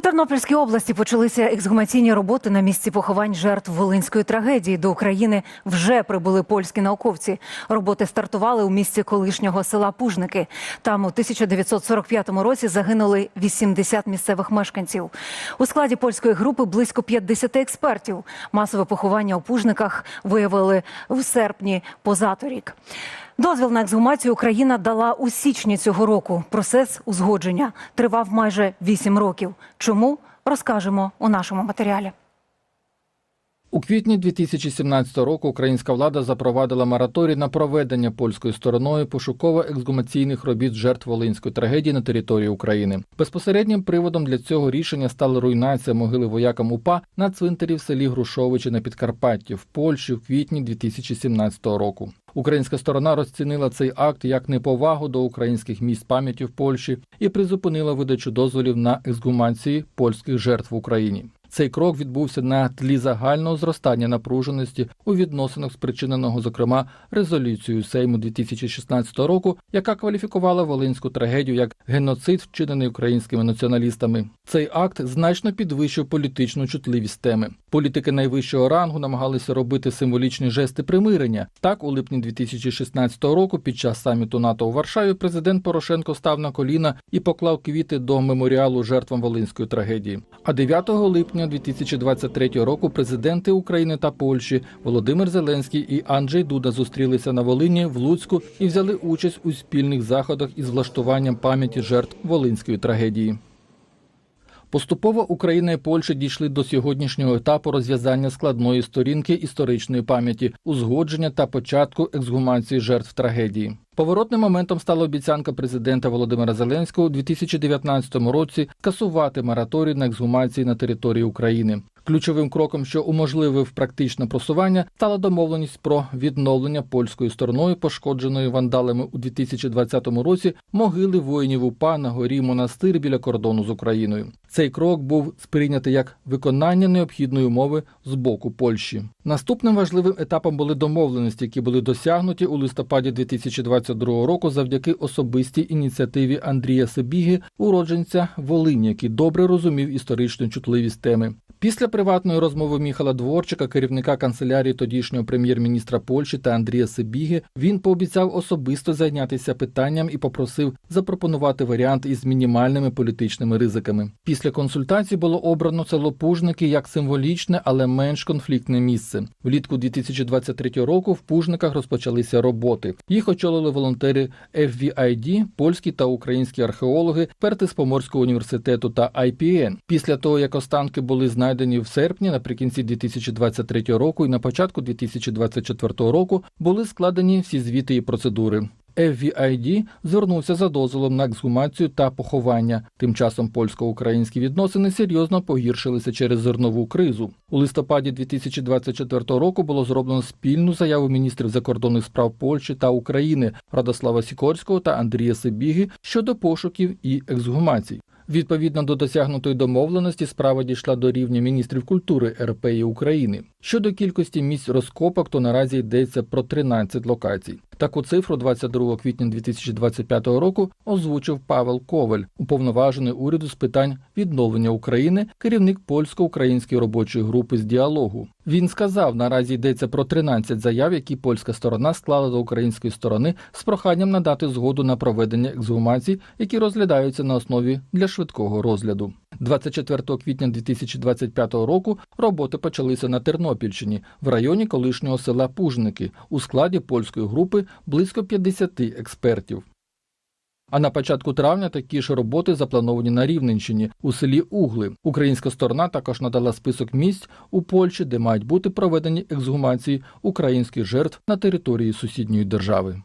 Тернопільській області почалися ексгумаційні роботи на місці поховань жертв волинської трагедії. До України вже прибули польські науковці. Роботи стартували у місті колишнього села Пужники. Там у 1945 році загинули 80 місцевих мешканців. У складі польської групи близько 50 експертів. Масове поховання у Пужниках виявили в серпні позаторік. Дозвіл на ексгумацію Україна дала у січні цього року. Процес узгодження тривав майже 8 років. Чому розкажемо у нашому матеріалі? У квітні 2017 року українська влада запровадила мораторій на проведення польською стороною пошуково-ексгумаційних робіт жертв волинської трагедії на території України. Безпосереднім приводом для цього рішення стала руйнація могили воякам УПА на цвинтарі в селі Грушовичі на Підкарпатті в Польщі в квітні 2017 року. Українська сторона розцінила цей акт як неповагу до українських місць пам'яті в Польщі і призупинила видачу дозволів на ексгумації польських жертв в Україні. Цей крок відбувся на тлі загального зростання напруженості у відносинах, спричиненого, зокрема, резолюцією Сейму 2016 року, яка кваліфікувала волинську трагедію як геноцид, вчинений українськими націоналістами. Цей акт значно підвищив політичну чутливість теми. Політики найвищого рангу намагалися робити символічні жести примирення. Так, у липні 2016 року, під час саміту НАТО у Варшаві, президент Порошенко став на коліна і поклав квіти до меморіалу жертвам волинської трагедії. А 9 липня 2023 року президенти України та Польщі Володимир Зеленський і Анджей Дуда зустрілися на Волині в Луцьку і взяли участь у спільних заходах із влаштуванням пам'яті жертв волинської трагедії. Поступово Україна і Польща дійшли до сьогоднішнього етапу розв'язання складної сторінки історичної пам'яті, узгодження та початку ексгумації жертв трагедії. Поворотним моментом стала обіцянка президента Володимира Зеленського у 2019 році скасувати мораторій на ексгумації на території України. Ключовим кроком, що уможливив практичне просування, стала домовленість про відновлення польською стороною, пошкодженої вандалами у 2020 році, могили воїнів УПА на горі монастир біля кордону з Україною. Цей крок був сприйнятий як виконання необхідної умови з боку Польщі. Наступним важливим етапом були домовленості, які були досягнуті у листопаді 2022 року завдяки особистій ініціативі Андрія Себіги, уродженця Волині, який добре розумів історичну чутливість теми. Після приватної розмови Міхала Дворчика, керівника канцелярії тодішнього прем'єр-міністра Польщі та Андрія Себіги, він пообіцяв особисто зайнятися питанням і попросив запропонувати варіант із мінімальними політичними ризиками. Після консультацій було обрано село Пужники як символічне, але менш конфліктне місце. Влітку 2023 року в Пужниках розпочалися роботи. Їх очолили волонтери FVID, польські та українські археологи, перти з Поморського університету та IPN. Після того, як останки були знайдені в серпні, наприкінці 2023 року і на початку 2024 року, були складені всі звіти і процедури. FVID звернувся за дозволом на ексгумацію та поховання. Тим часом польсько-українські відносини серйозно погіршилися через зернову кризу. У листопаді 2024 року було зроблено спільну заяву міністрів закордонних справ Польщі та України Радослава Сікорського та Андрія Себіги щодо пошуків і ексгумацій. Відповідно до досягнутої домовленості, справа дійшла до рівня міністрів культури РП і України. Щодо кількості місць розкопок, то наразі йдеться про 13 локацій. Таку цифру 22 квітня 2025 року озвучив Павел Коваль, уповноважений уряду з питань відновлення України, керівник польсько-української робочої групи з діалогу. Він сказав, наразі йдеться про 13 заяв, які польська сторона склала до української сторони з проханням надати згоду на проведення ексгумацій, які розглядаються на основі для швидкого розгляду. 24 квітня 2025 року роботи почалися на Тернопільщині в районі колишнього села Пужники у складі польської групи близько 50 експертів. А на початку травня такі ж роботи заплановані на Рівненщині у селі Угли. Українська сторона також надала список місць у Польщі, де мають бути проведені ексгумації українських жертв на території сусідньої держави.